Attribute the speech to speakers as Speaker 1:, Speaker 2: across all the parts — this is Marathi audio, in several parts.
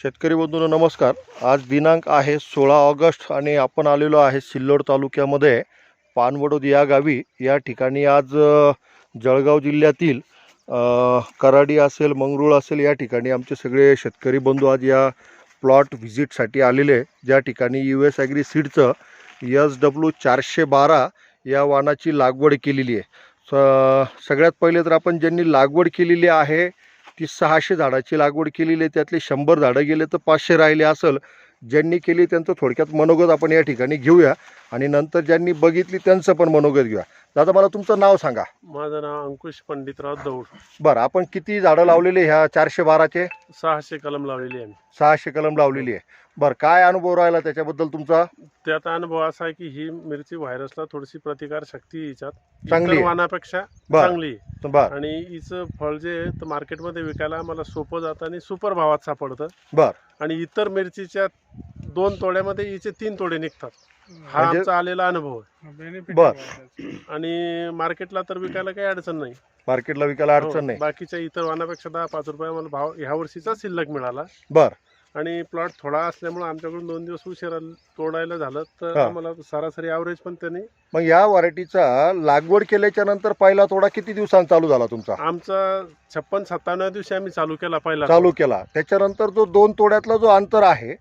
Speaker 1: शेतकरी बंधूंनो नमस्कार. आज दिनांक आहे सोळा ऑगस्ट आणि आपण आलेलो आहे सिल्लोड तालुक्यामध्ये पानवडोद या गावी. या ठिकाणी आज जळगाव जिल्ह्यातील कराडी असेल मंगरूळ असेल या ठिकाणी आमचे सगळे शेतकरी बंधू आज या प्लॉट व्हिजिटसाठी आलेले आहे. ज्या ठिकाणी यू एस ॲग्री सीडचं एस डब्ल्यू चारशे बारा या वाणाची लागवड केलेली आहे. स सगळ्यात पहिले तर आपण ज्यांनी लागवड केलेली आहे ती सहाशे झाडाची लागवड केलेली आहे त्यातले शंभर झाडं गेले तर पाचशे राहिले असेल. ज्यांनी केली त्यांचं थोडक्यात मनोगत आपण या ठिकाणी घेऊया आणि नंतर ज्यांनी बघितली त्यांचं पण मनोगत घेऊया. दादा मला तुमचं नाव सांगा.
Speaker 2: माझं नाव अंकुश पंडितराव दौड.
Speaker 1: बरं आपण किती झाडं लावलेली ह्या चारशे बाराचे?
Speaker 2: सहाशे कलम लावलेली आहे.
Speaker 1: सहाशे कलम लावलेली आहे बरं काय अनुभव राहिला त्याच्याबद्दल तुमचा
Speaker 2: त्यात अनुभव असा आहे की ही मिरची व्हायरसला थोडीशी प्रतिकार शक्ती हिच्यात
Speaker 1: चांगली
Speaker 2: इतर
Speaker 1: आहे.
Speaker 2: वाणापेक्षा
Speaker 1: बरं.
Speaker 2: चांगली आहे.
Speaker 1: बरं
Speaker 2: आणि हिचं फळ जे आहे तर मार्केटमध्ये विकायला आम्हाला सोपं जातं आणि सुपर भावात सापडतं
Speaker 1: बरं
Speaker 2: आणि इतर मिरचीच्या दोन तोड्यामध्ये हिचे तीन तोडे निघतात. हा
Speaker 1: म्हणजे-
Speaker 2: आमचा आलेला अनुभव आहे.
Speaker 1: बर.
Speaker 2: आणि मार्केटला तर विकायला काही अडचण नाही.
Speaker 1: मार्केटला विकायला
Speaker 2: हो,
Speaker 1: अडचण नाही.
Speaker 2: बाकीच्या इतर वाणापेक्षा दहा पाच रुपये आम्हाला भाव ह्या वर्षीचा शिल्लक मिळाला.
Speaker 1: बरं.
Speaker 2: आणि प्लॉट थोडा असल्यामुळे आमच्याकडून दोन दिवस उशिरा तोडायला झालं तर
Speaker 1: हा.
Speaker 2: आम्हाला सरासरी ॲव्हरेज पण त्यांनी
Speaker 1: मग या व्हरायटीचा लागवड केल्याच्यानंतर पहिला तोडा किती दिवसांत चालू झाला तुमचा?
Speaker 2: आमचा छप्पन सत्तावन्न दिवशी आम्ही चालू केला पहिला
Speaker 1: चालू केला. त्याच्यानंतर जो दोन तोड्यातला जो अंतर आहे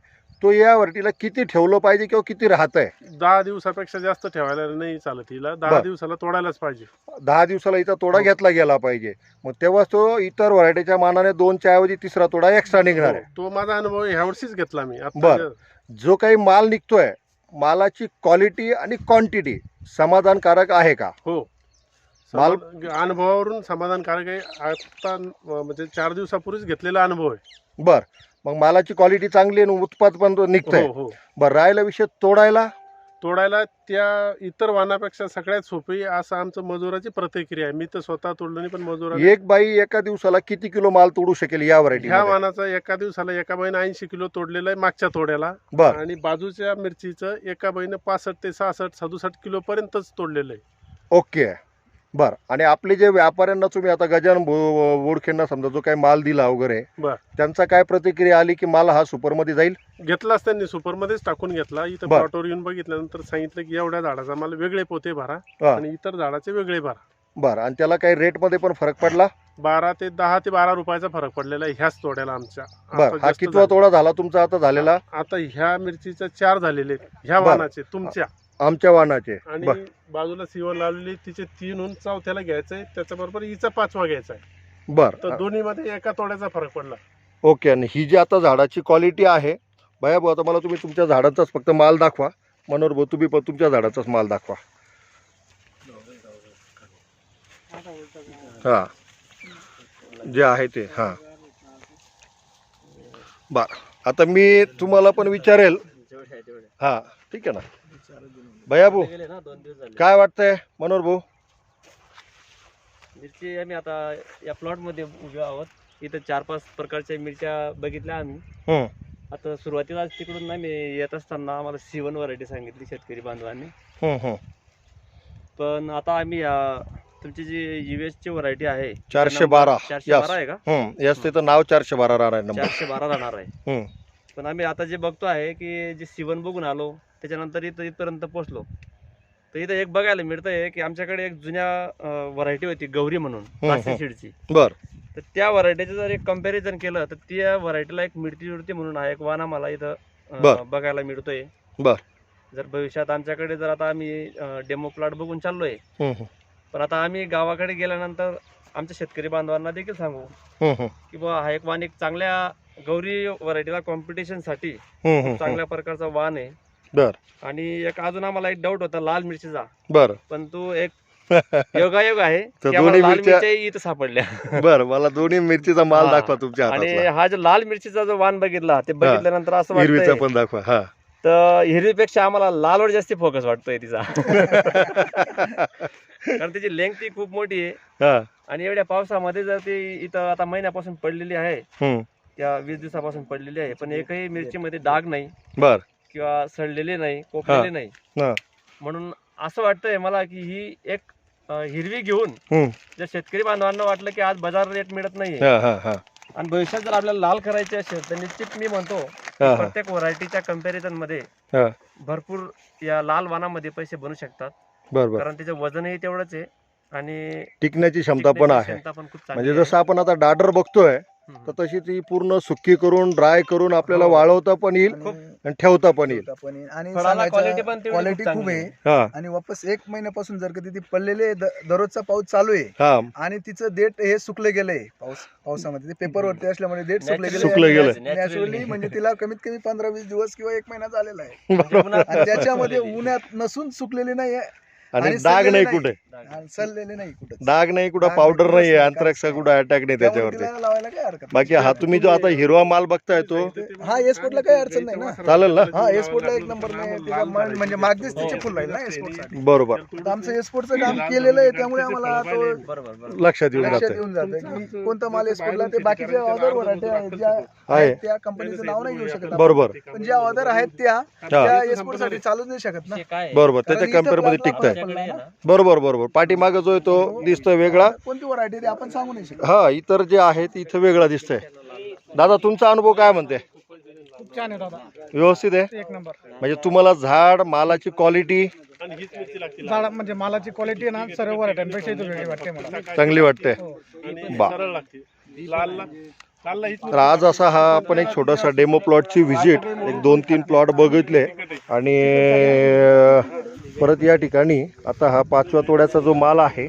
Speaker 1: तो या व्हरायटीला किती ठेवलं पाहिजे किंवा किती राहत आहे
Speaker 2: दहा दिवसापेक्षा जास्त ठेवायला नाही चालत हिला. दहा
Speaker 1: बर.
Speaker 2: दिवसाला तोडायलाच पाहिजे.
Speaker 1: दहा दिवसाला इथं तोडा
Speaker 2: हो.
Speaker 1: घेतला गेला पाहिजे. मग तेव्हा तो इतर व्हरायटीच्या मानाने दोनच्या ऐवजी तिसरा तोडा एक्स्ट्रा निघणार आहे.
Speaker 2: हो, तो माझा अनुभव ह्या वर्षीच घेतला मी. आता
Speaker 1: बर. जो काही माल निघतोय मालाची क्वालिटी आणि क्वांटिटी समाधानकारक आहे का?
Speaker 2: हो.
Speaker 1: माल-
Speaker 2: समाधान- अनुभवावरून समाधानकारक आहे. आता म्हणजे चार दिवसापूर्वीच घेतलेला अनुभव आहे.
Speaker 1: बर. मग मालाची क्वालिटी चांगली आहे आणि उत्पाद पण तो निघतंय.
Speaker 2: हो हो.
Speaker 1: बरं राहिला विषय तोडायला?
Speaker 2: तोडायला त्या इतर वाहनापेक्षा सगळ्यात सोपी असं आमचं मजुराची प्रतिक्रिया आहे. मी तर स्वतः तोडलं नाही पण मजुरा
Speaker 1: एक बाई एका दिवसाला किती किलो माल तोडू शकेल या व्हरायटी
Speaker 2: ह्या वाहनाचा एका दिवसाला एका बाईनं ऐंशी किलो तोडलेला आहे मागच्या तोड्याला.
Speaker 1: बर.
Speaker 2: आणि बाजूच्या मिरचीचं एका बाईनं पासष्ट ते सहासष्ट सदुसष्ट किलो पर्यंतच तोडलेलं आहे.
Speaker 1: ओके. बर आणि आपले जे व्यापाऱ्यांना तुम्ही आता गजानन बो- बोडखेंना समजा जो काही माल दिला वगैरे
Speaker 2: बर.
Speaker 1: त्यांचा काय प्रतिक्रिया आली की माल हा सुपरमध्ये जाईल
Speaker 2: घेतलाच त्यांनी सुपरमध्येच टाकून घेतला इथं
Speaker 1: बर.
Speaker 2: प्लॉटवर येऊन बघितल्यानंतर सांगितलं की एवढ्या झाडाचा मला वेगळे पोते भरा
Speaker 1: हा.
Speaker 2: आणि इतर झाडाचे वेगळे भरा
Speaker 1: बर आणि त्याला काही रेटमध्ये पण फरक पडला
Speaker 2: बारा ते दहा ते बारा रुपयाचा फरक पडलेला आहे ह्याच तोड्याला आमच्या
Speaker 1: बर हा
Speaker 2: जास्त
Speaker 1: कितवा
Speaker 2: झाले.
Speaker 1: तोडा झाला तुमचा आता झालेला
Speaker 2: आता ह्या मिरचीच्या चार झालेले आहेत. ह्या
Speaker 1: बर.
Speaker 2: वाहनाचे तुमच्या
Speaker 1: आमच्या वाहनाचे
Speaker 2: आणि
Speaker 1: बर
Speaker 2: बाजूला सिवण लावलेली तिचे तीन होऊन चौथ्याला घ्यायचंय त्याच्याबरोबर हिचा पाचवा घ्यायचा आहे
Speaker 1: बर.
Speaker 2: तर दोन्ही मध्ये एका तोड्याचा फरक पडला.
Speaker 1: ओके आणि ही जी आता झाडाची क्वालिटी आहे भया भाऊ आता मला तुम्ही तुमच्या झाडाचाच फक्त माल दाखवा. मनोहर भाऊ तुम्ही पण तुमच्या झाडाचाच माल दाखवा. हां. जे आहे ते हां. बर. आता मी तुम्हाला पण विचारेल. हां ठीक आहे ना? भया भाऊ काय वाटतंय मनोहर भाऊ?
Speaker 3: मिरची आम्ही आता या प्लॉटमध्ये उभे आहोत. इथं चार पाच प्रकारच्या मिरच्या बघितल्या आम्ही. आता सुरुवातीला तिकडून आम्ही येत असताना आम्हाला सिवन व्हरायटी सांगितली शेतकरी बांधवांनी. पण आता आम्ही या तुमची जी युएस ची व्हरायटी आहे
Speaker 1: चारशे बारा.
Speaker 3: चारशे बारा आहे का?
Speaker 1: नाव चारशे बारा राहणार नंबर.
Speaker 3: चारशे बारा राहणार आहे. पण आम्ही आता जे बघतो आहे की जे सिवन बघून आलो त्याच्यानंतर इथं इथपर्यंत पोहोचलो तर इथं एक बघायला मिळतंय की आमच्याकडे एक जुन्या व्हरायटी होती गौरी म्हणून नाशिक. सीडची
Speaker 1: बर
Speaker 3: तर त्या व्हरायटीचं जर एक कंपॅरिझन केलं तर त्या व्हरायटीला एक मिळती जुळती म्हणून हा एक वाण आम्हाला इथं अं. बघायला मिळतोय
Speaker 1: बर.
Speaker 3: जर भविष्यात आमच्याकडे जर आता आम्ही डेमो प्लॉट बघून चाललोय पण आता आम्ही गावाकडे गेल्यानंतर आमच्या शेतकरी बांधवांना देखील सांगू
Speaker 1: हं, हं,
Speaker 3: की बुवा हा एक वाण एक चांगल्या गौरी व्हरायटीला
Speaker 1: कॉम्पिटिशनसाठी.
Speaker 3: चांगल्या प्रकारचा वाण आहे
Speaker 1: बर.
Speaker 3: आणि एक अजून आम्हाला एक डाऊट होता लाल मिरचीचा.
Speaker 1: बर.
Speaker 3: पण तो एक योगायोग आहे.
Speaker 1: तर
Speaker 3: की आम्हाला
Speaker 1: दोन्ही
Speaker 3: लाल
Speaker 1: मिरच्या-
Speaker 3: मिरच्या इथं सापडल्या.
Speaker 1: बर मला दोन्ही मिरचीचा माल
Speaker 3: हा.
Speaker 1: दाखवा तुमच्या
Speaker 3: आणि
Speaker 1: हातातला.
Speaker 3: हा जो लाल मिरचीचा जो वाण बघितला ते बघितल्यानंतर असं
Speaker 1: हिरवीचा
Speaker 3: वाटतं
Speaker 1: पण दाखवा हा.
Speaker 3: तर हिरवीपेक्षा आम्हाला लालवर जास्त फोकस वाटतोय तिचा. कारण त्याची लेंथ ती खूप मोठी आहे.
Speaker 1: हा.
Speaker 3: आणि एवढ्या पावसामध्ये जर ती इथं आता महिन्यापासून पडलेली आहे
Speaker 1: हम्म,
Speaker 3: त्या वीस दिवसापासून पडलेली आहे पण एकही मिरचीमध्ये डाग नाही.
Speaker 1: बर.
Speaker 3: किंवा सडलेली नाही कोपलेली नाही.
Speaker 1: हा.
Speaker 3: म्हणून असं वाटतंय मला की ही एक अं, हिरवी घेऊन
Speaker 1: हम्म,
Speaker 3: जर शेतकरी बांधवांना वाटलं की आज बाजार रेट मिळत नाहीये.
Speaker 1: हा हा हा.
Speaker 3: आणि भविष्यात जर आपल्याला लाल करायची असेल तर निश्चित मी म्हणतो
Speaker 1: हा हा.
Speaker 3: प्रत्येक व्हरायटीच्या कंपॅरिझनमध्ये
Speaker 1: हा.
Speaker 3: भरपूर या लाल वाणामध्ये पैसे बनू शकतात.
Speaker 1: बरं बरं.
Speaker 3: कारण त्याचं वजनही तेवढंच आहे आणि
Speaker 1: टिकण्याची क्षमता पण
Speaker 3: टिकण्याची
Speaker 1: आहे.
Speaker 3: क्षमता पण खूप चांगली
Speaker 1: म्हणजे
Speaker 3: आहे.
Speaker 1: जसं आपण आता डाडर बघतोय. तर तशी ती पूर्ण सुक्की करून ड्राय करून आपल्याला
Speaker 3: हो.
Speaker 1: वाळवता पण येईल
Speaker 4: आणि
Speaker 1: ठेवता पण येईल.
Speaker 4: पण. आणि क्वालिटी
Speaker 3: खूप
Speaker 4: आहे.
Speaker 1: हा.
Speaker 4: आणि वापस एक महिन्यापासून जर का तिथे पडलेले दररोजचा पाऊस चालू आहे
Speaker 1: हा.
Speaker 4: आणि तिचं देठ हे सुकलं गेलंय पाऊस पावसामध्ये. ते पेपरवरती असल्यामुळे देठ सुकले गेले
Speaker 1: सुकलं गेलंय.
Speaker 3: naturally.
Speaker 4: नॅचरली म्हणजे तिला कमीत कमी पंधरा वीस दिवस किंवा एक महिना झालेला आहे. आणि त्याच्यामध्ये उन्हात नसून सुकलेली नाही
Speaker 1: आणि
Speaker 4: आणि
Speaker 1: डाग
Speaker 4: सडलेले
Speaker 1: नाही. कुठे?
Speaker 4: आणि सडलेले नाही कुठं
Speaker 1: डाग नाही कुठं?
Speaker 4: डाग
Speaker 1: पावडर
Speaker 4: नाही,
Speaker 1: नाहीये.
Speaker 4: कुठंच
Speaker 1: अंतराक्ष
Speaker 4: नाही.
Speaker 1: कुठं अटॅक नाही त्याच्यावरती?
Speaker 4: लावायला काय हरकत
Speaker 1: बाकी हा तुम्ही जो आता हिरवा माल बघताय तो
Speaker 4: हा एसपोर्टला काही अडचण नाही ना?
Speaker 1: चालेल ना?
Speaker 4: हा एसपोर्टला एक नंबर नाही म्हणजे मागणीच तिचे फुल राहील ना
Speaker 1: बरोबर.
Speaker 4: तर आमचं एक्सपोर्टचं काम केलेलं आहे त्यामुळे आम्हाला तो
Speaker 1: लक्षात येऊन
Speaker 4: लक्षात
Speaker 1: जाते
Speaker 4: येऊन जातं की कोणता माल एक्सपोर्टला ते बाकीचे ऑर्डर व्हरायटी आहेत ज्या
Speaker 1: आहे.
Speaker 4: आहेत त्या कंपनीचं नाव नाही घेऊ शकत आपण.
Speaker 1: बरोबर.
Speaker 4: पण ज्या ऑर्डर आहेत त्या त्या एक्सपोर्टसाठी चालूच नाही शकत ना.
Speaker 3: काय आहे?
Speaker 1: बरोबर. त्याच्या
Speaker 4: कारण इथं कंपेअरमध्ये
Speaker 1: टिकताय.
Speaker 3: आपल्याकडे आहे ना,
Speaker 1: बरोबर बरोबर. पाठीमागे जो आहे तो दिसतोय वेगळा.
Speaker 4: कोणती व्हरायटी आपण सांगू नाही शकत.
Speaker 1: हा इतर जे आहे ते इथं वेगळा दिसतंय. दादा तुमचा अनुभव काय म्हणते?
Speaker 5: खूप छान आहे दादा.
Speaker 1: व्यवस्थित आहे?
Speaker 5: एक नंबर.
Speaker 1: म्हणजे तुम्हाला झाड मालाची क्वालिटी
Speaker 5: झाड म्हणजे मालाची क्वालिटी ना सर्व व्हरायट्यांपेक्षा इथं वेगळी वाटते मला.
Speaker 1: चांगली वाटते. बा.
Speaker 2: सरळ लागते. लाल लाल हीच
Speaker 1: तर आज असा हा आपण एक छोटासा डेमो प्लॉटची व्हिजिट एक दोन तीन प्लॉट बघितले. आणि परत या ठिकाणी आता हा पाचव्या तोड्याचा जो माल आहे